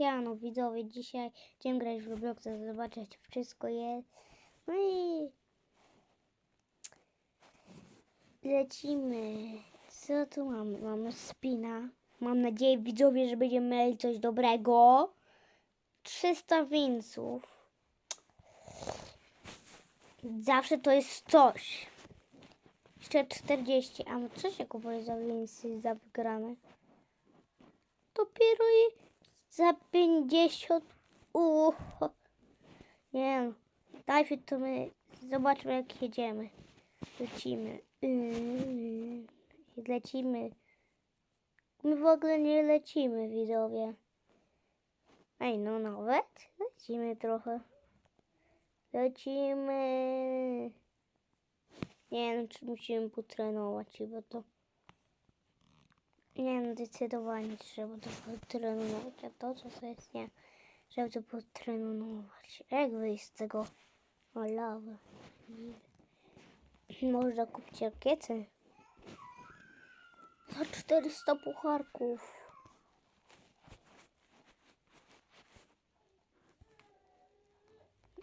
Siemano widzowie, dzisiaj będziemy grać w Robloxa, zobaczyć wszystko jest. No i lecimy. Co tu mamy? Mamy spina. Mam nadzieję widzowie, że będziemy mieli coś dobrego. 300 winców. Zawsze to jest coś. Jeszcze 40. A no co się kupuje za winsy za wygrane? Dopiero i za 50. Uuu. Nie no. Najpierw to my zobaczmy jak jedziemy. Lecimy. Yy. Lecimy. My w ogóle nie lecimy, widzowie. Ej, no nawet lecimy trochę. Lecimy. Nie wiem, czy musimy potrenować, bo to... Nie no, zdecydowanie trzeba to potrenować, a to co to jest, nie. Trzeba to potrenować. Jak wyjść z tego o lawę? Można kupić rakiety. Za 400 pucharków.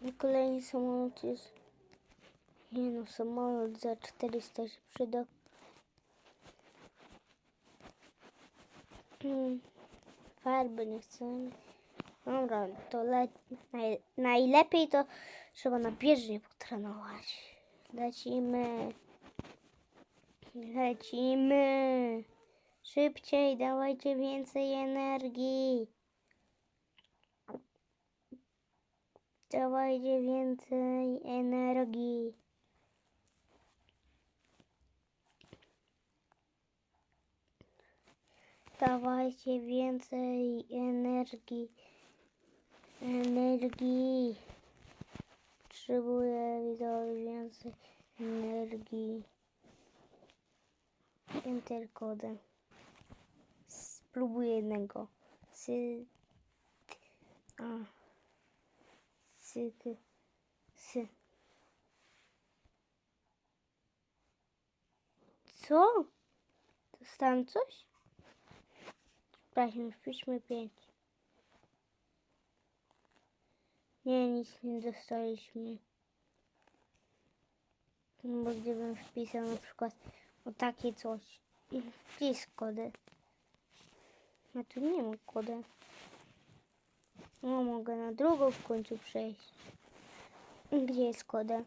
I kolejny samolot jest... Nie no, samolot za 400 się przyda. Hmm. Farby nie chcemy. Dobra, to le... Naj... najlepiej to trzeba na bieżnie potrenować. Lecimy. Lecimy. Szybciej, dawajcie więcej energii. Dawajcie więcej energii. Dawajcie więcej energii. Energii. Potrzebuję widzowie więcej energii. Enter kodę. Spróbuję jednego. Sy... A. Syk. Sy. Co? Dostałem coś? Sprawdźmy, wpiszmy 5. Nie, nic nie dostaliśmy. No bo gdybym wpisał na przykład o takie coś i wpis kody. A tu nie ma kody. No mogę na drugą w końcu przejść. Gdzie jest koda?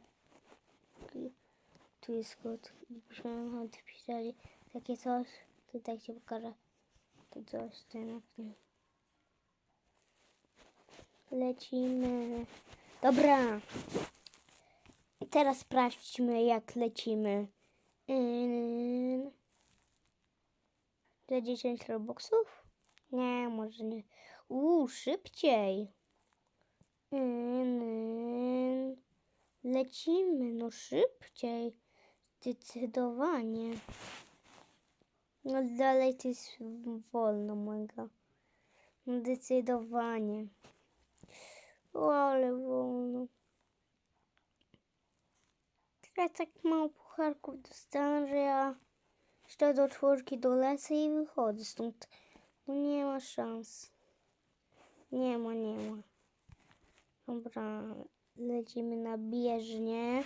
Tu jest kod. Byśmy odpisali takie coś. Tutaj się pokaże. To coś ten. Lecimy. Dobra. Teraz sprawdźmy jak lecimy. Za 10 robuxów? Nie, może nie. Uuu, szybciej. Lecimy, no szybciej. Zdecydowanie. No dalej to jest wolno mega. No Zdecydowanie. O, ale wolno. Teraz tak mało pucharków dostałem, że ja jeszcze do czwórki dolecę i wychodzę stąd. No nie ma szans. Nie ma, nie ma. Dobra, lecimy na bieżnię.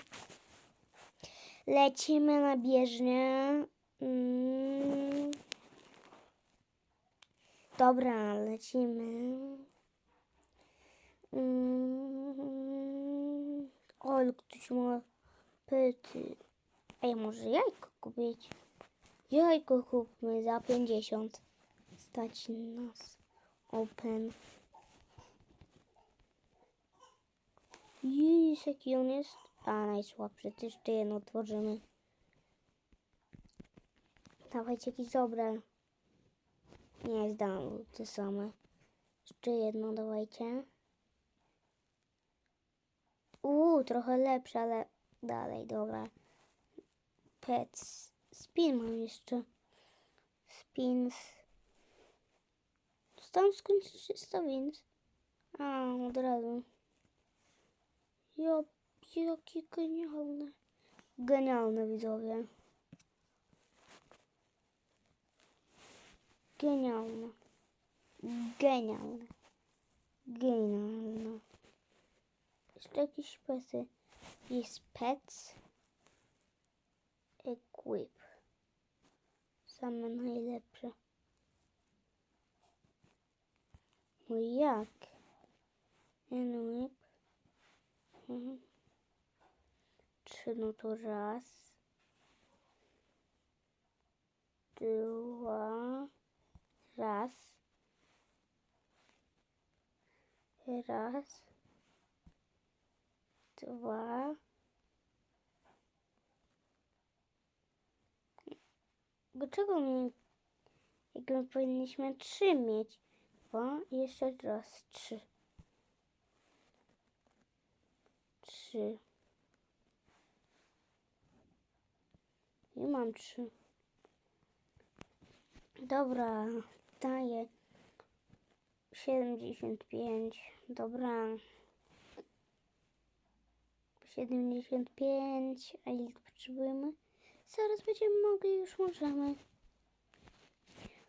Lecimy na bieżnię. Mm. Dobra, lecimy. Mm. O, ale ktoś ma pyty. Ej, może jajko kupić? Jajko kupmy za 50. Stać nas. Open. Jeez, jaki on jest? A, najsłabszy. Też jeszcze jedno otworzymy. Dawajcie jakieś dobre. Nie, zdam te same. Jeszcze jedno dawajcie. Uuu, trochę lepsze, ale dalej, dobra. Pets. Spin mam jeszcze. Spins. Dostałem skądś 300 wins. A, od razu. Ja, jakie genialne. Genialne widzowie. Genialne. Genialne. Genialna. Jeszcze jakieś pesy. Jest pets. Equip. Same najlepsze. No jak? Equip. Mhm. Trzy, no to raz. Dwa. Raz. Raz. Dwa. Dlaczego mi... Jak my powinniśmy trzy mieć? Dwa jeszcze raz. Trzy. Trzy. Mam trzy. Dobra, daję 75. Dobra. 75. A ile potrzebujemy? Zaraz będziemy mogli, już możemy.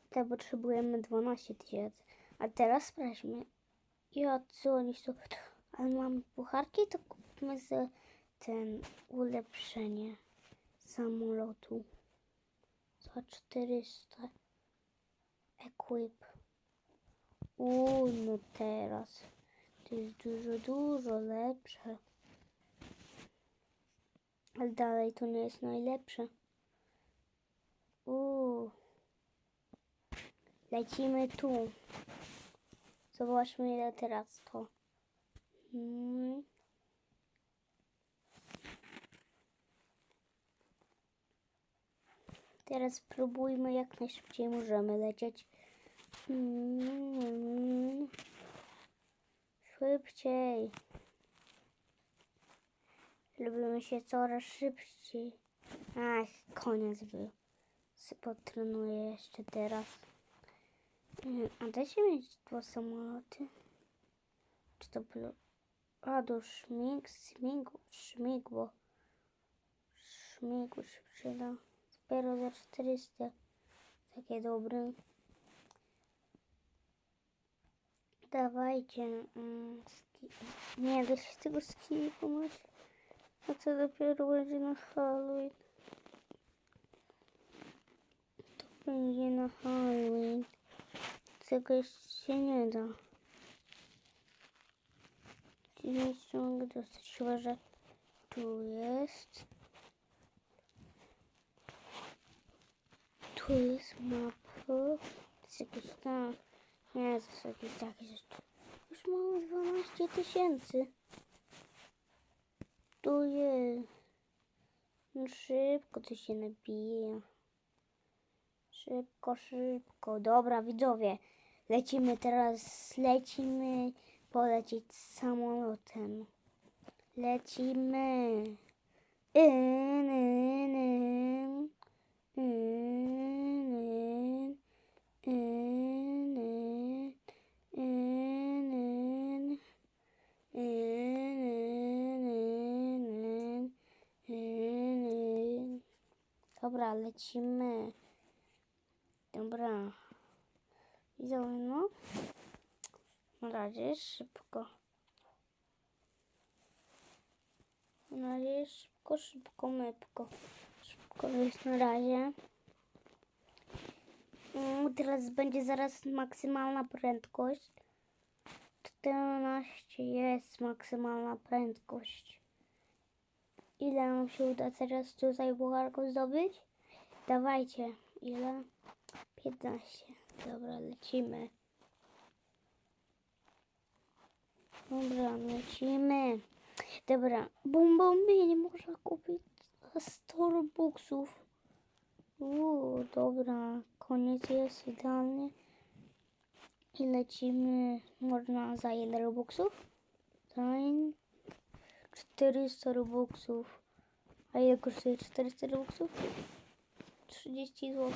Tak, potrzebujemy 12 tysięcy. A teraz sprawdźmy. Co oni są. Ale mam pucharki, to kupmy za ten ulepszenie samolotu. Za 400. Equip. Uuu, no teraz. To jest dużo, dużo lepsze. Ale dalej to nie jest najlepsze. Uuu. Lecimy tu. Zobaczmy ile teraz to. Hmm. Teraz spróbujmy jak najszybciej możemy lecieć. Mm. Szybciej. Lubimy się coraz szybciej. Ach, koniec był. Potrenuję jeszcze teraz. A da się mieć dwa samoloty? Czy to było... A, do szmig, śmigło, szmigło. Szmigło się przyda. Dopiero za 400. Takie dobre. Dawajcie. Mm. Nie, da się tego skipować. A to dopiero będzie na Halloween. To będzie na Halloween. Tego jeszcze się nie da. Nie mogę dostać, chyba że tu jest. Tu jest mapa. To jest tam. Nie, to jakieś takie rzeczy. Już mamy 12 tysięcy. Tu jest. No szybko to się nabija. Szybko, szybko. Dobra, widzowie. Lecimy teraz. Lecimy polecieć samolotem. Lecimy. Ym, ym, ym. Lecimy. Dobra. Widzowie, no. Na razie szybko. Na razie szybko, szybko, mypko. Szybko jest na razie. Mm, Teraz będzie zaraz maksymalna prędkość. 14 jest maksymalna prędkość. Ile nam się uda teraz tutaj bucharką zdobyć? Dawajcie. Ile? 15. Dobra, lecimy. Dobra, lecimy. Dobra, bum bomby nie można kupić za 100 robuxów. Uuu, dobra, koniec jest idealnie. I lecimy, można za ile robuxów? Za 400 robuxów. A ile kosztuje 400 robuxów? 30 zł.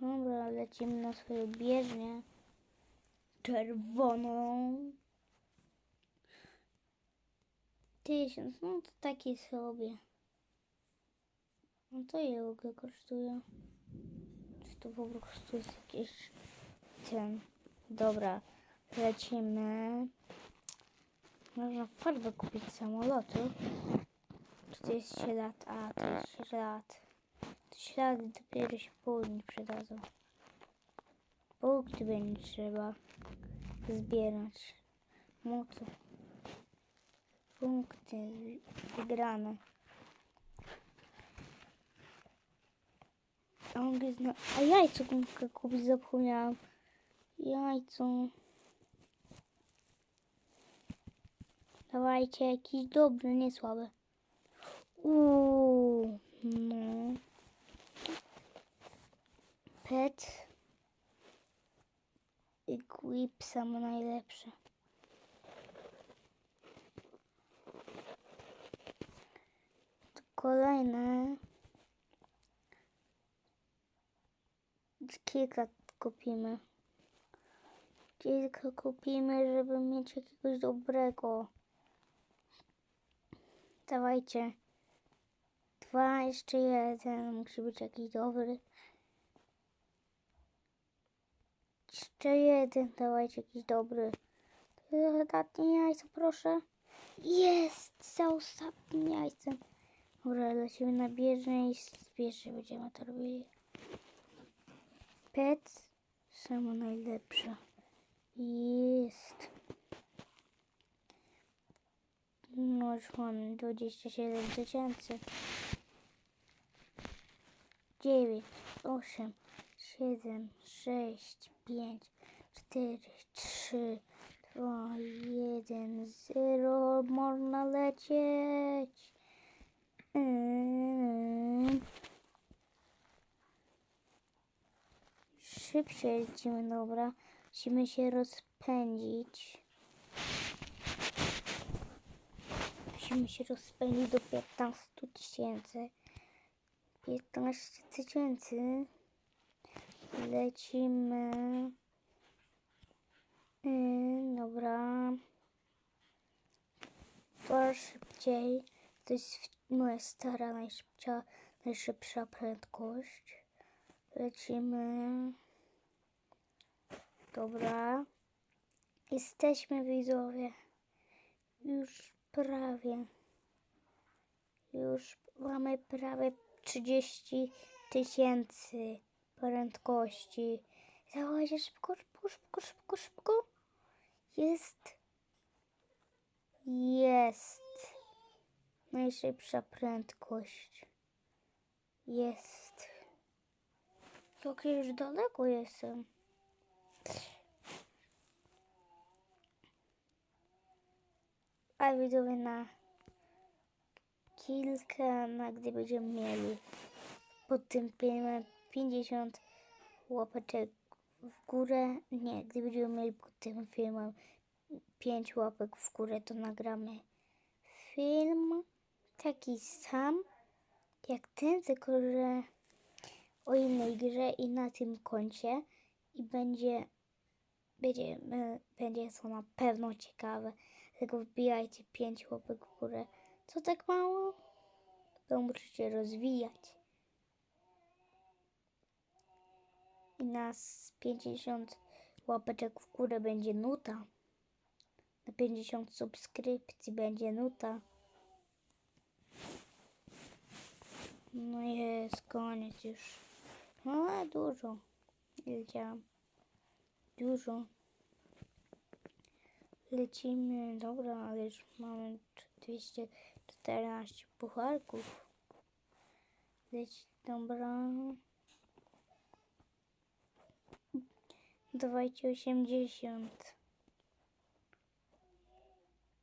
Dobra, lecimy na swoją bieżnię. Czerwoną. Tysiąc, no to taki sobie. No to ile kosztuje? to po prostu jest jakiś ten. Dobra, lecimy. Można farbę kupić samolotu. 40 lat, a 40 lat. To ślady dopiero się później przydadzą. Punkty będzie trzeba zbierać. Mocy. Punkty wygrane. A, jajco kupić, zapomniałam. Jajco. Dawajcie jakiś dobry, nie słaby. Uuu, no. Pet. I Quip samo najlepsze. Kolejne. Kilka kupimy. Kilka kupimy, żeby mieć jakiegoś dobrego. Dawajcie. Dwa, jeszcze jeden. Musi być jakiś dobry. Jeszcze jeden. Dawajcie jakiś dobry. To jest Ostatnie jajco, proszę. Jest! Za ostatnim jajcem. Dobra, lecimy na bieżnię i z będziemy to robili. Pet. Samo najlepsze. Jest. No już mamy 27 tysięcy. 9, 8, 7, 6, 5, 4, 3, 2, 1, 0. Można lecieć. Mm. Szybciej lecimy, dobra. Musimy się rozpędzić. Musimy się rozpędzić do 15 tysięcy. 15 tysięcy. Lecimy. Yy, dobra. Coraz szybciej. To jest moja stara, najszybsza, najszybsza prędkość. Lecimy. Dobra. Jesteśmy widzowie. Już prawie. Już mamy prawie 30 tysięcy prędkości. Dawajcie szybko, szybko, szybko, szybko, szybko. Jest. Jest. Najszybsza prędkość. Jest. Jak już daleko jestem. A widzowie na kilka, na gdy będziemy mieli pod tym filmem 50 łapeczek w górę. Nie, gdy będziemy mieli pod tym filmem 5 łapek w górę, to nagramy film taki sam jak ten, tylko że o innej grze i na tym koncie i będzie będzie, będzie to na pewno ciekawe. Tylko wbijajcie 5 łapek w górę. Co tak mało? To musicie rozwijać. I nas 50 łapeczek w górę będzie nuta. Na 50 subskrypcji będzie nuta. No jest koniec już. No ale dużo. Wiedziałam. Dużo. Lecimy, dobra, ale już mamy 214 pucharków. Leci, dobra. Dawajcie 80.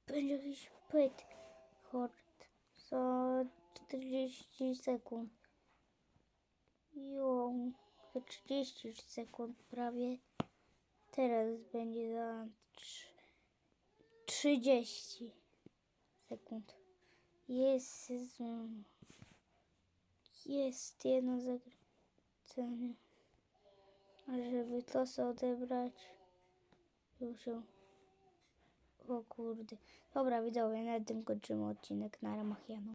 Będzie jakiś pyt. Hort. Za 40 sekund. Jo, za 30 sekund prawie. Teraz będzie za trz- 30 sekund. Jest, jest, jedno zagranie. A żeby to sobie odebrać, już O kurde. Dobra, widzowie, na tym kończymy odcinek na ramach Janu.